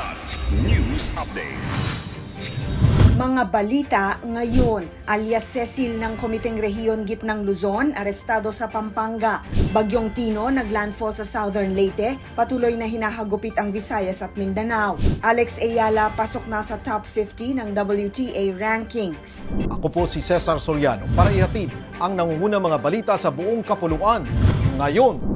Kilat News Updates. Mga balita ngayon, alias Cecil ng Komiteng Rehiyon Gitnang Luzon, arestado sa Pampanga. Bagyong Tino naglandfall sa Southern Leyte, patuloy na hinahagupit ang Visayas at Mindanao. Alex Ayala pasok na sa top 50 ng WTA rankings. Ako po si Cesar Soriano para ihatid ang nangunguna mga balita sa buong kapuluan. Ngayon,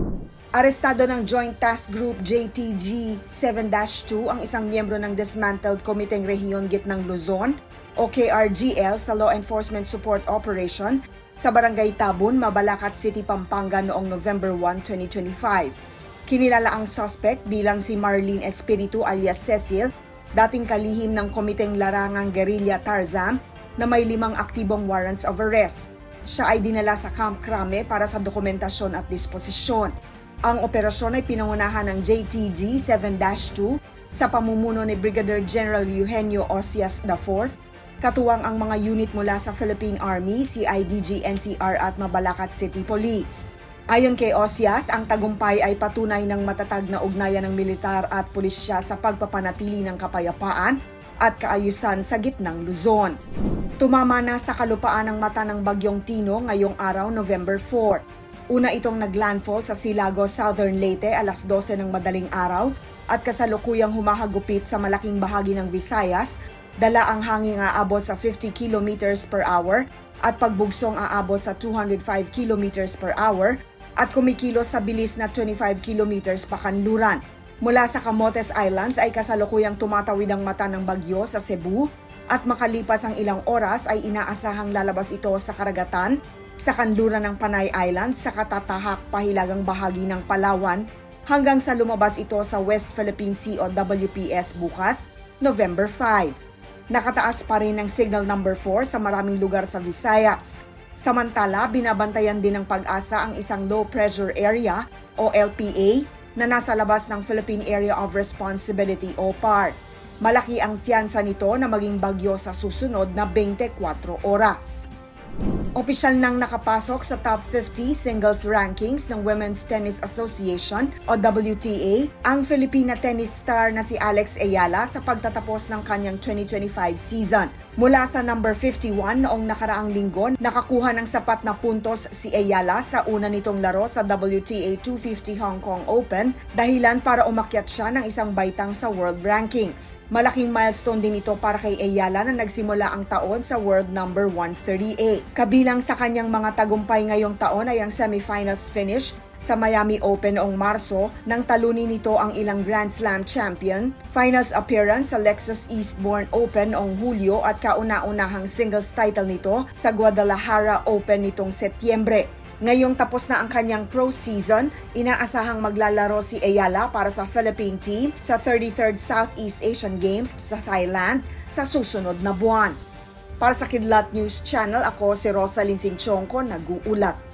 Arestado ng Joint Task Group JTG 7-2 ang isang miyembro ng dismantled Komiteng Rehiyon Gitnang Luzon o KRGL sa Law Enforcement Support Operation sa Barangay Tabun, Mabalacat City, Pampanga noong November 1, 2025. Kinilala ang suspect bilang si Marlene Espiritu alias Cecil, dating kalihim ng Komiteng Larangang Guerrilla Tarzan na may limang aktibong warrants of arrest. Siya ay dinala sa Camp Crame para sa dokumentasyon at disposisyon. Ang operasyon ay pinangunahan ng JTG 7-2 sa pamumuno ni Brigadier General Eugenio Osias IV, katuwang ang mga unit mula sa Philippine Army, CIDG, NCR at Mabalacat City Police. Ayon kay Osias, ang tagumpay ay patunay ng matatag na ugnayan ng militar at pulisya sa pagpapanatili ng kapayapaan at kaayusan sa gitnang Luzon. Tumama na sa kalupaan ng mata ng Bagyong Tino ngayong araw November 4. Una itong naglandfall sa Silago, Southern Leyte alas 12 ng madaling araw at kasalukuyang humahagupit sa malaking bahagi ng Visayas, dala ang hangin aabot sa 50 kilometers per hour at pagbugsong aabot sa 205 kilometers per hour at kumikilos sa bilis na 25 kilometers pa kanluran. Mula sa Camotes Islands ay kasalukuyang tumatawid ang mata ng bagyo sa Cebu at makalipas ang ilang oras ay inaasahang lalabas ito sa karagatan sa kanluran ng Panay Island sa katatahak pahilagang bahagi ng Palawan hanggang sa lumabas ito sa West Philippine Sea o WPS bukas, November 5. Nakataas pa rin ang signal number 4 sa maraming lugar sa Visayas. Samantala, binabantayan din ng pag-asa ang isang low pressure area o LPA na nasa labas ng Philippine Area of Responsibility o PART. Malaki ang tiyansa nito na maging bagyo sa susunod na 24 oras. Opisyal nang nakapasok sa top 50 singles rankings ng Women's Tennis Association o WTA ang Filipina tennis star na si Alex Ayala sa pagtatapos ng kanyang 2025 season. Mula sa number 51 noong nakaraang linggo, nakakuha ng sapat na puntos si Ayala sa una nitong laro sa WTA 250 Hong Kong Open dahilan para umakyat siya ng isang baitang sa world rankings. Malaking milestone din ito para kay Ayala na nagsimula ang taon sa world number 138. Kabilang sa kanyang mga tagumpay ngayong taon ay ang semifinals finish sa Miami Open noong Marso nang talunin nito ang ilang Grand Slam champion, finals appearance sa Lexus Eastbourne Open noong Hulyo at kauna-unahang singles title nito sa Guadalajara Open nitong Setyembre. Ngayong tapos na ang kanyang pro season, inaasahang maglalaro si Ayala para sa Philippine team sa 33rd Southeast Asian Games sa Thailand sa susunod na buwan. Para sa Kidlat News Channel, ako si Rosalyn Sinchonko, nag-uulat.